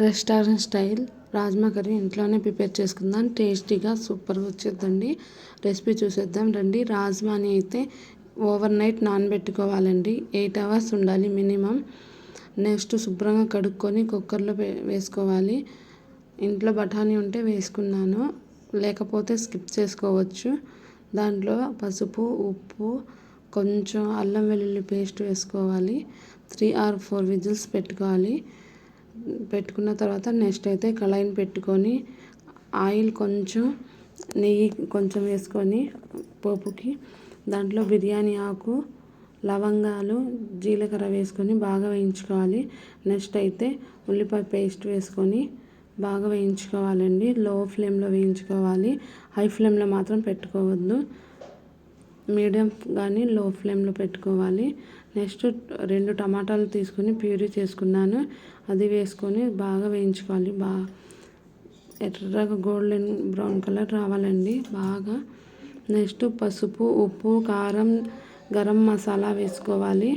Restaurant style rajma curry ఇంట్లోనే prepare చేసుకుందాం. టేస్టీగా సూపర్గా వచ్చేద్దండి. రెసిపీ చూసేద్దాం రండి. రాజ్మాని అయితే ఓవర్ నైట్ నానబెట్టుకోవాలండి. ఎయిట్ అవర్స్ ఉండాలి మినిమం. నెక్స్ట్ శుభ్రంగా కడుక్కొని కుక్కర్లో వేసుకోవాలి. ఇంట్లో బఠానీ ఉంటే వేసుకున్నాను. లేకపోతే స్కిప్ చేసుకోవచ్చు. దాంట్లో పసుపు ఉప్పు కొంచెం అల్లం వెల్లుల్లి పేస్ట్ వేసుకోవాలి. త్రీ ఆర్ ఫోర్ విజిల్స్ పెట్టుకోవాలి. పెట్టుకున్న తర్వాత నెక్స్ట్ అయితే కళాయిని పెట్టుకొని ఆయిల్ కొంచెం నెయ్యి కొంచెం వేసుకొని పోపుకి దాంట్లో బిర్యానీ ఆకు లవంగాలు జీలకర్ర వేసుకొని బాగా వేయించుకోవాలి. నెక్స్ట్ అయితే ఉల్లిపాయ పేస్ట్ వేసుకొని బాగా వేయించుకోవాలండి. లో ఫ్లేమ్లో వేయించుకోవాలి. హై ఫ్లేమ్లో మాత్రం పెట్టుకోవద్దు. మీడియం కానీ లో ఫ్లేమ్లో పెట్టుకోవాలి. నెక్స్ట్ రెండు టమాటాలు తీసుకొని ప్యూరీ చేసుకున్నాను. అది వేసుకొని బాగా వేయించుకోవాలి. బాగా ఎర్రగా గోల్డెన్ బ్రౌన్ కలర్ రావాలండి బాగా. నెక్స్ట్ పసుపు ఉప్పు కారం గరం మసాలా వేసుకోవాలి.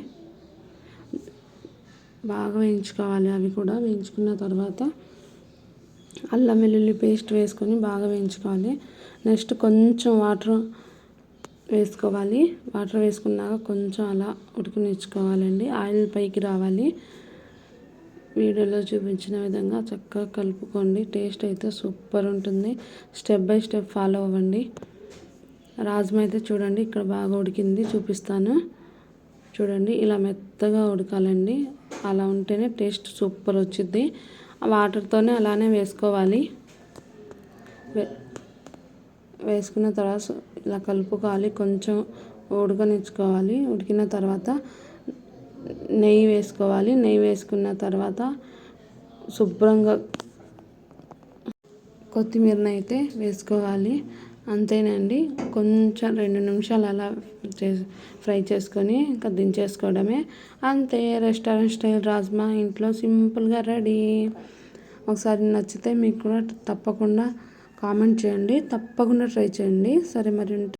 బాగా వేయించుకోవాలి అవి కూడా. వేయించుకున్న తర్వాత అల్లం వెల్లుల్లి పేస్ట్ వేసుకొని బాగా వేయించుకోవాలి. నెక్స్ట్ కొంచెం వాటర్ వేసుకోవాలి. వాటర్ వేసుకున్నాక కొంచెం అలా ఉడికినిచ్చుకోవాలండి ఆయిల్ పైకి రావాలి. వీడియోలో చూపించిన విధంగా చక్కగా కలుపుకోండి. టేస్ట్ అయితే సూపర్ ఉంటుంది. స్టెప్ బై స్టెప్ ఫాలో అవ్వండి. రాజ్మా అయితే చూడండి ఇక్కడ బాగా ఉడికింది. చూపిస్తాను. చూడండి ఇలా మెత్తగా ఉడకాలండి. అలా ఉంటేనే టేస్ట్ సూపర్ వచ్చింది వాటర్తోనే అలానే వేసుకోవాలి. వేసుకున్న తర్వాత ఇలా కలుపుకోవాలి. కొంచెం ఉడకనిచ్చుకోవాలి. ఉడికిన తర్వాత నెయ్యి వేసుకోవాలి. నెయ్యి వేసుకున్న తర్వాత శుభ్రంగా కొత్తిమీరని అయితే వేసుకోవాలి. అంతేనండి. కొంచెం రెండు నిమిషాలు అలా చేసి ఫ్రై చేసుకొని ఇంకా దించేసుకోవడమే. అంతే. రెస్టారెంట్ స్టైల్ రాజ్మా ఇంట్లో సింపుల్గా రెడీ. ఒకసారి నచ్చితే మీకు కూడా తప్పకుండా కామెంట్ చేయండి. తప్పకుండా ట్రై చేయండి. సరే మరి